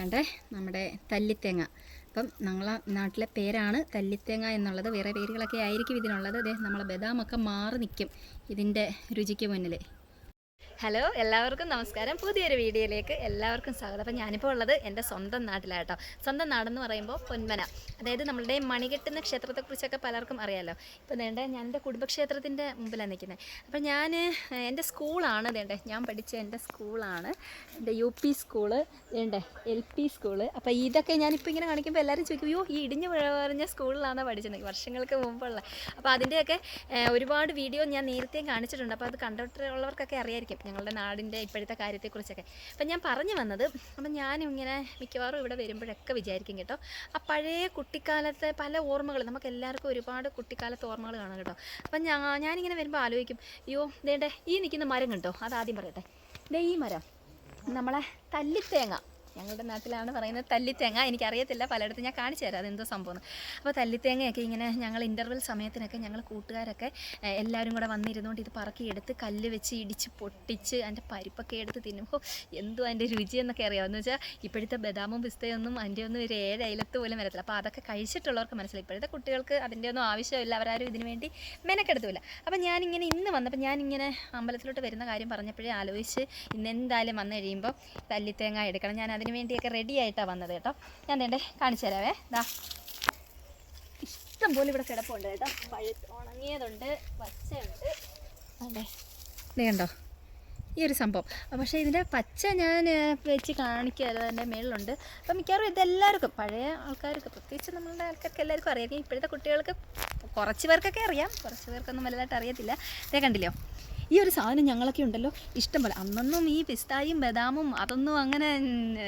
കണ്ടേ നമ്മുടെ തല്ലിത്തേങ്ങ. അപ്പം ഞങ്ങളെ നാട്ടിലെ പേരാണ് തല്ലിത്തേങ്ങ എന്നുള്ളത്. വേറെ പേരുകളൊക്കെ ആയിരിക്കും ഇതിനുള്ളത്. അതെ നമ്മളെ ബദാമൊക്കെ മാറി നിൽക്കും ഇതിന്റെ രുചിക്ക് മുന്നിൽ. ഹലോ എല്ലാവർക്കും നമസ്കാരം. പുതിയൊരു വീഡിയോയിലേക്ക് എല്ലാവർക്കും സ്വാഗതം. അപ്പം ഞാനിപ്പോൾ ഉള്ളത് എന്റെ സ്വന്തം നാട്ടിലാട്ടോ. സ്വന്തം നാടെന്ന് പറയുമ്പോൾ പൊന്മന. അതായത് നമ്മളുടെ മണികെട്ടുന്ന ക്ഷേത്രത്തെക്കുറിച്ചൊക്കെ പലർക്കും അറിയാമല്ലോ ഇപ്പോൾ വേണ്ട ഞാൻ എന്റെ കുടുംബക്ഷേത്രത്തിന്റെ മുമ്പിലാണ് നിൽക്കുന്നത് അപ്പം ഞാൻ എന്റെ സ്കൂളാണ് വേണ്ടേ ഞാൻ പഠിച്ച എന്റെ സ്കൂളാണ് എന്റെ യു പി സ്കൂൾ വേണ്ടേ എൽ പി സ്കൂൾ. അപ്പോൾ ഇതൊക്കെ ഞാനിപ്പോൾ ഇങ്ങനെ കാണിക്കുമ്പോൾ എല്ലാവരും ചോദിക്കും അയ്യോ ഈ ഇടിഞ്ഞു പറഞ്ഞ സ്കൂളിലാണോ പഠിച്ചത്? വർഷങ്ങൾക്ക് മുമ്പുള്ള. അപ്പോൾ അതിന്റെയൊക്കെ ഒരുപാട് വീഡിയോ ഞാൻ നേരത്തെയും കാണിച്ചിട്ടുണ്ട്. അപ്പോൾ അത് കണ്ടിട്ടുള്ളവർക്കൊക്കെ അറിയായിരിക്കും. ഞങ്ങളുടെ നാടിന്റെ ഇപ്പോഴത്തെ കാര്യത്തെക്കുറിച്ചൊക്കെ. അപ്പം ഞാൻ പറഞ്ഞു വന്നത് അപ്പം ഞാനും ഇങ്ങനെ മിക്കവാറും ഇവിടെ വരുമ്പോഴൊക്കെ വിചാരിക്കും കേട്ടോ. ആ പഴയ കുട്ടിക്കാലത്തെ പല ഓർമ്മകൾ നമുക്ക് എല്ലാവർക്കും ഒരുപാട് കുട്ടിക്കാലത്തെ ഓർമ്മകൾ കാണാം കേട്ടോ. അപ്പം ഞാൻ ഞാനിങ്ങനെ വരുമ്പോൾ ആലോചിക്കും അയ്യോ ദേണ്ടേ ഈ നിൽക്കുന്ന മരം കണ്ടോ? അത് ആദ്യം പറയട്ടെ. ദേ ഈ മരം നമ്മളെ തല്ലിത്തേങ്ങ. ഞങ്ങളുടെ നാട്ടിലാണ് പറയുന്നത് തല്ലിത്തേങ്ങ. എനിക്കറിയത്തില്ല പലയിടത്തും ഞാൻ കാണിച്ചു തരാം അതെന്തോ സംഭവം അപ്പോൾ തല്ലിത്തേങ്ങയൊക്കെ ഇങ്ങനെ ഞങ്ങൾ ഇന്റർവെൽ സമയത്തിനൊക്കെ ഞങ്ങൾ കൂട്ടുകാരൊക്കെ എല്ലാവരും കൂടെ വന്നിരുന്നുകൊണ്ട് ഇത് പറക്കി എടുത്ത് കല്ല് വെച്ച് ഇടിച്ച് പൊട്ടിച്ച് അതിന്റെ പരിപ്പൊക്കെ എടുത്ത് തിന്നുമ്പോൾ എന്തോ അതിന്റെ രുചി എന്നൊക്കെ അറിയാമെന്ന് വെച്ചാൽ ഇപ്പോഴത്തെ ബദാമും പിസ്തയൊന്നും അതിന്റെ ഒന്നും ഒരു ഏഴ് അയിലത്ത് പോലും വരത്തില്ല. അപ്പോൾ അതൊക്കെ കഴിച്ചിട്ടുള്ളവർക്ക് മനസ്സിലായി. ഇപ്പോഴത്തെ കുട്ടികൾക്ക് അതിന്റെ ഒന്നും ആവശ്യമില്ല. അവരാരും ഇതിനു വേണ്ടി മെനക്കെടുത്തില്ല അപ്പോൾ ഞാനിങ്ങനെ ഇന്ന് വന്നപ്പോൾ ഞാനിങ്ങനെ അമ്പലത്തിലോട്ട് വരുന്ന കാര്യം പറഞ്ഞപ്പോഴേ ആലോചിച്ച് ഇന്ന് എന്തായാലും വന്നു കഴിയുമ്പോൾ തല്ലിത്തേങ്ങ എടുക്കണം. ഞാൻ അതിന് വേണ്ടിയൊക്കെ റെഡി ആയിട്ടാണ് വന്നത് കേട്ടോ. ഞാൻ വേണ്ടേ കാണിച്ചു തരാവേ. ദാ. ഇഷ്ടം പോലെ ഇവിടെ കിടപ്പുണ്ട് കേട്ടോ. പഴുത്ത് ഉണങ്ങിയതുണ്ട് പച്ചയുണ്ട്. അതെ ഇത് കണ്ടോ? ഈ ഒരു സംഭവം. പക്ഷേ ഇതിന്റെ പച്ച ഞാൻ വെച്ച് കാണിക്കാമല്ലോ എന്റെ മേളിലുണ്ട്. അപ്പം മിക്കവാറും ഇതെല്ലാവർക്കും പഴയ ആൾക്കാർക്ക് പ്രത്യേകിച്ച് നമ്മളുടെ ആൾക്കാർക്ക് എല്ലാവർക്കും അറിയാം. ഇപ്പോഴത്തെ കുട്ടികൾക്ക് കുറച്ച് പേർക്കൊക്കെ അറിയാം. കുറച്ച് പേർക്കൊന്നും വലുതായിട്ട് അറിയത്തില്ല. ഇതേ കണ്ടില്ലോ? ഈ ഒരു സാധനം ഞങ്ങളൊക്കെ ഉണ്ടല്ലോ ഇഷ്ടം പോലെ അന്നൊന്നും ഈ പിസ്തായും ബദാമും അതൊന്നും അങ്ങനെ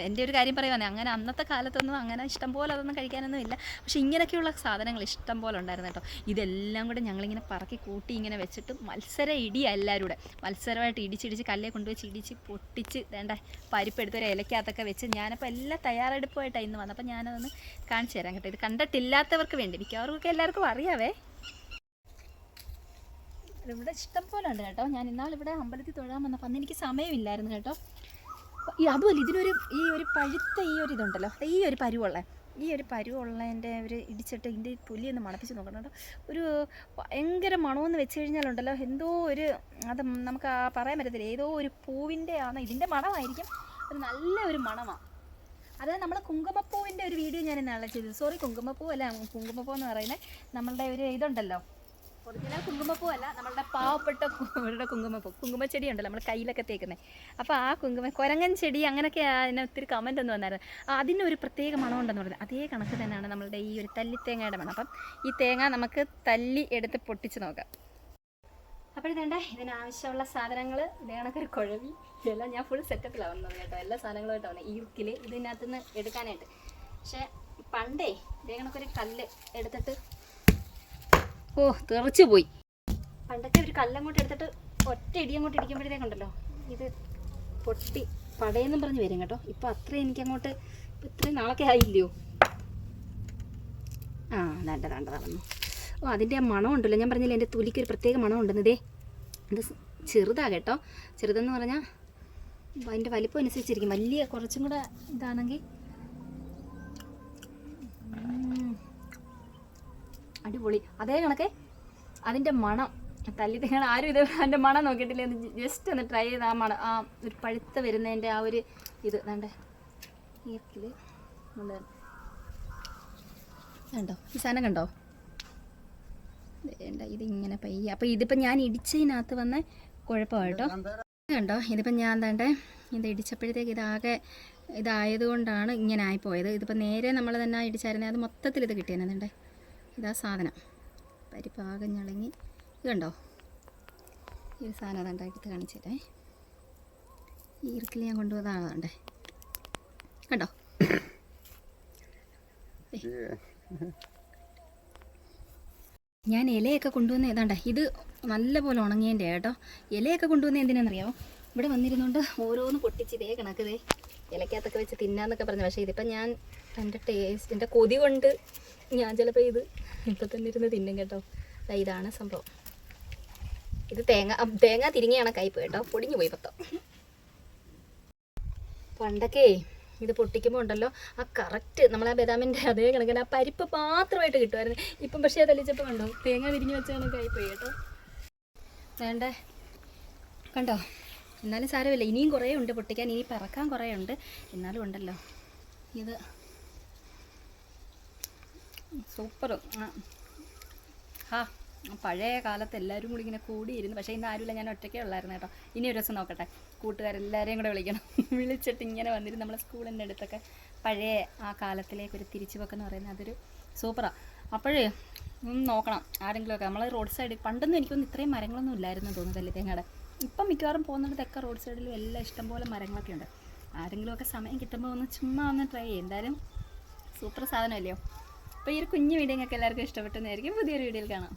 എന്റെ ഒരു കാര്യം പറയുവാണേ അങ്ങനെ അന്നത്തെ കാലത്തൊന്നും അങ്ങനെ ഇഷ്ടം പോലെ അതൊന്നും കഴിക്കാനൊന്നും ഇല്ല. പക്ഷെ ഇങ്ങനെയൊക്കെയുള്ള സാധനങ്ങൾ ഇഷ്ടം പോലെ ഉണ്ടായിരുന്നു കേട്ടോ. ഇതെല്ലാം കൂടെ ഞങ്ങളിങ്ങനെ പറക്കി കൂട്ടി ഇങ്ങനെ വെച്ചിട്ട് മത്സര ഇടിയ എല്ലാവരും കൂടെ മത്സരമായിട്ട് ഇടിച്ചിടിച്ച് കല്ലേ കൊണ്ടുവച്ച് ഇടിച്ച് പൊട്ടിച്ച് വേണ്ട പരിപ്പെടുത്ത് ഒരു ഇലക്കകത്തൊക്കെ വെച്ച് ഞാനപ്പോൾ എല്ലാം തയ്യാറെടുപ്പുമായിട്ടാണ് ഇന്ന് വന്നപ്പോൾ ഞാനതൊന്ന് കാണിച്ചു തരാം കേട്ടോ. ഇത് കണ്ടിട്ടില്ലാത്തവർക്ക് വേണ്ടി. മിക്കവർക്കൊക്കെ എല്ലാവർക്കും അറിയാവേ. ഇവിടെ ഇഷ്ടം പോലെ ഉണ്ട് കേട്ടോ. ഞാൻ ഇന്നാൾ ഇവിടെ അമ്പലത്തിൽ തൊഴാൻ വന്നപ്പോൾ അന്ന് എനിക്ക് സമയമില്ലായിരുന്നു കേട്ടോ. ഈ അതുമല്ല ഇതിനൊരു ഈ ഒരു പഴുത്ത ഈ ഒരു ഇതുണ്ടല്ലോ ഈ ഒരു പരുവുള്ള ഈ ഒരു പരുവുള്ളതിന്റെ ഒരു ഇടിച്ചിട്ട് ഇതിന്റെ തൊലി ഒന്ന് മണപ്പിച്ച് നോക്കണം കേട്ടോ. ഒരു ഭയങ്കര മണമെന്ന് വെച്ച് കഴിഞ്ഞാലുണ്ടല്ലോ എന്തോ ഒരു അത് നമുക്ക് ആ പറയാൻ പറ്റത്തില്ല. ഏതോ ഒരു പൂവിന്റെ ആണ്. ഇതിന്റെ മണമായിരിക്കും. ഒരു നല്ല ഒരു മണമാണ് അത് നമ്മൾ കുങ്കുമപ്പൂവിന്റെ ഒരു വീഡിയോ ഞാൻ ഇന്നാളെ ചെയ്തു സോറി കുങ്കുമപ്പൂ അല്ല കുങ്കുമപ്പൂ എന്ന് പറയുന്നത് നമ്മളുടെ ഒരു ഇതുണ്ടല്ലോ. ഒറിജിനൽ കുങ്കുമപ്പൂ അല്ല നമ്മളുടെ പാവപ്പെട്ട ഇവരുടെ കുങ്കുമപ്പൂ. കുങ്കുമച്ചെടി ഉണ്ടല്ലോ നമ്മൾ കയ്യിലൊക്കെ തേക്കുന്നത് അപ്പോൾ ആ കുങ്കുമ കുരങ്ങൻ ചെടി അങ്ങനെയൊക്കെ അതിന് ഒത്തിരി കമന്റ് ഒന്നും വന്നായിരുന്നു. അതിനൊരു പ്രത്യേക മണം ഉണ്ടെന്ന് പറയുന്നത് അതേ കണക്ക് തന്നെയാണ് നമ്മളുടെ ഈ ഒരു തല്ലി തല്ലിത്തേങ്ങയുടെ മണം. അപ്പം ഈ തേങ്ങ നമുക്ക് തല്ലി എടുത്ത് പൊട്ടിച്ച് നോക്കാം. അപ്പോഴത്തേണ്ട ഇതിനാവശ്യമുള്ള സാധനങ്ങൾ ഇതേ ഒരു കുഴവി. ഇതെല്ലാം ഞാൻ ഫുൾ സെറ്റപ്പിലാണ് വന്നത് കേട്ടോ. എല്ലാ സാധനങ്ങളുമായിട്ട് ഈ ഈർക്കിൽ ഇതിനകത്ത് നിന്ന് എടുക്കാനായിട്ട്. പക്ഷേ പണ്ടേ ഇതേ കണക്കൊരു കല്ല് എടുത്തിട്ട് ഓ തെറിച്ചു പോയി. പണ്ടൊക്കെ ഒരു കല്ലങ്ങോട്ട് എടുത്തിട്ട് ഒറ്റ ഇടി അങ്ങോട്ട് ഇടിക്കുമ്പോഴത്തേക്കുണ്ടല്ലോ ഇത് പൊട്ടി പടയെന്നും പറഞ്ഞ് വരും കേട്ടോ. ഇപ്പം അത്ര എനിക്കങ്ങോട്ട് ഇപ്പം ഇത്രയും നാളൊക്കെ ആയില്ലയോ? ആ ദാണ്ട ദാണ്ട നടന്നു ഓ അതിന്റെ ആ മണം ഉണ്ടല്ലോ. ഞാൻ പറഞ്ഞില്ലേ എന്റെ തൊലിക്ക് ഒരു പ്രത്യേക മണം ഉണ്ടെന്നതേ ഇത് ചെറുതാ കേട്ടോ. ചെറുതെന്ന് പറഞ്ഞാൽ അതിന്റെ വലിപ്പം അനുസരിച്ചിരിക്കും. വലിയ കുറച്ചും കൂടെ ഇതാണെങ്കിൽ അടിപൊളി. അതേ കണക്കെ അതിന്റെ മണം തല്ലി നിങ്ങൾ ആരും ഇത് അതിന്റെ മണം നോക്കിയിട്ടില്ല. ജസ്റ്റ് ഒന്ന് ട്രൈ ചെയ്ത് ആ മണം ആ ഒരു പഴുത്ത വരുന്നതിന്റെ ആ ഒരു ഇത് വേണ്ടേ ഈർക്കിൽ കണ്ടോ? ഈ സാധനം കണ്ടോ? വേണ്ട ഇതിങ്ങനെ പയ്യ. അപ്പോൾ ഇതിപ്പോൾ ഞാൻ ഇടിച്ചതിനകത്ത് വന്ന ഇത് കണ്ടോ? ഇതിപ്പോൾ ഞാൻ എന്താണ്ടേ ഇത് ഇടിച്ചപ്പോഴത്തേക്ക് ഇതാകെ ഇതായതുകൊണ്ടാണ് ഇങ്ങനെ ആയിപ്പോയത്. ഇതിപ്പോൾ നേരെ നമ്മൾ തന്നെ ഇടിച്ചായിരുന്നേ അത് മൊത്തത്തിൽ ഇത് കിട്ടിയെന്നുണ്ടേ ഇതാ സാധനം. പരിപ്പാകം ഞളങ്ങി. ഇത് കണ്ടോ? ഈ സാധനം ഉണ്ടാക്കിയിട്ട് കാണിച്ചു കാണിച്ചിട്ടേ ഈ ഇറുക്കിൽ ഞാൻ കൊണ്ടുപോയതാണേ കണ്ടോ. ഞാൻ ഇലയൊക്കെ കൊണ്ടുവന്ന ഏതാണ്ട ഇത് നല്ലപോലെ ഉണങ്ങിയതിന്റെ കേട്ടോ ഇലയൊക്കെ കൊണ്ടുവന്ന എന്തിനാണെന്നറിയാമോ ഇവിടെ വന്നിരുന്നുകൊണ്ട് ഓരോന്ന് പൊട്ടിച്ച് ഇതേ കണക്കതേ ഇലക്കകത്തൊക്കെ വെച്ച് തിന്നാന്നൊക്കെ പറഞ്ഞു. പക്ഷേ ഇതിപ്പോൾ ഞാൻ എന്റെ ടേസ്റ്റ് എന്റെ കൊതി കൊണ്ട് ഞാൻ ചിലപ്പോൾ ഇത് ഇപ്പം തന്നെ ഇരുന്ന് തിന്നും കേട്ടോ. ഇതാണ് സംഭവം. ഇത് തേങ്ങ തേങ്ങ തിരിങ്ങിയാണ് കയ്പ് കേട്ടോ. പൊടിഞ്ഞു പോയി പത്തോ പണ്ടൊക്കെ ഇത് പൊട്ടിക്കുമ്പോൾ ഉണ്ടല്ലോ ആ കറക്റ്റ് നമ്മളെ ബദാമിന്റെ അതേ കണക്കിന് ആ പരിപ്പ് മാത്രമായിട്ട് കിട്ടുമായിരുന്നു. ഇപ്പം പക്ഷേ തെളിച്ചപ്പോൾ കണ്ടോ തേങ്ങ തിരിഞ്ഞ് വെച്ച കണക്കായി പോയി കേട്ടോ. വേണ്ടേ? കണ്ടോ? എന്നാലും സാരമില്ല. ഇനിയും കുറേ ഉണ്ട് പൊട്ടിക്കാൻ. ഇനി പറക്കാൻ കുറേ ഉണ്ട്. എന്നാലും ഉണ്ടല്ലോ. ഇത് സൂപ്പർ. ആ. പഴയ കാലത്ത് എല്ലാവരും കൂടി ഇങ്ങനെ കൂടിയിരുന്നു. പക്ഷേ ഇന്ന് ആരുമില്ല. ഞാൻ ഒറ്റയ്ക്കേ ഉള്ളായിരുന്നു കേട്ടോ. ഇനി ഒരു ദിവസം നോക്കട്ടെ. കൂട്ടുകാരെല്ലാവരെയും കൂടെ വിളിക്കണം. വിളിച്ചിട്ട് ഇങ്ങനെ വന്നിട്ട് നമ്മളെ സ്കൂളിന്റെ അടുത്തൊക്കെ. പഴയ ആ കാലത്തിലേക്ക് ഒരു തിരിച്ചു വെക്കെന്ന് പറയുന്നത് അതൊരു സൂപ്പറാണ് അപ്പോഴേ നോക്കണം. ആരെങ്കിലുമൊക്കെ. നമ്മൾ റോഡ് സൈഡ് പണ്ടൊന്നും എനിക്കൊന്നും ഇത്രയും മരങ്ങളൊന്നും ഇല്ലായിരുന്നു തോന്നുന്നു തല്ലിത്തേങ്ങയുടെ ഇപ്പം മിക്കവാറും പോകുന്നിടത്തൊക്കെ റോഡ് സൈഡിലും എല്ലാം ഇഷ്ടംപോലെ മരങ്ങളൊക്കെ ഉണ്ട്. ആരെങ്കിലുമൊക്കെ സമയം കിട്ടുമ്പോൾ ഒന്ന് ചുമ്മാ ഒന്ന് ട്രൈ ചെയ്യും. എന്തായാലും സൂപ്പർ സാധനമല്ലയോ അപ്പോൾ ഈ ഒരു കുഞ്ഞു വീഡിയോ നിങ്ങൾക്ക് എല്ലാവർക്കും ഇഷ്ടപ്പെട്ടെന്നായിരിക്കും പുതിയൊരു വീഡിയോയിൽ കാണാം.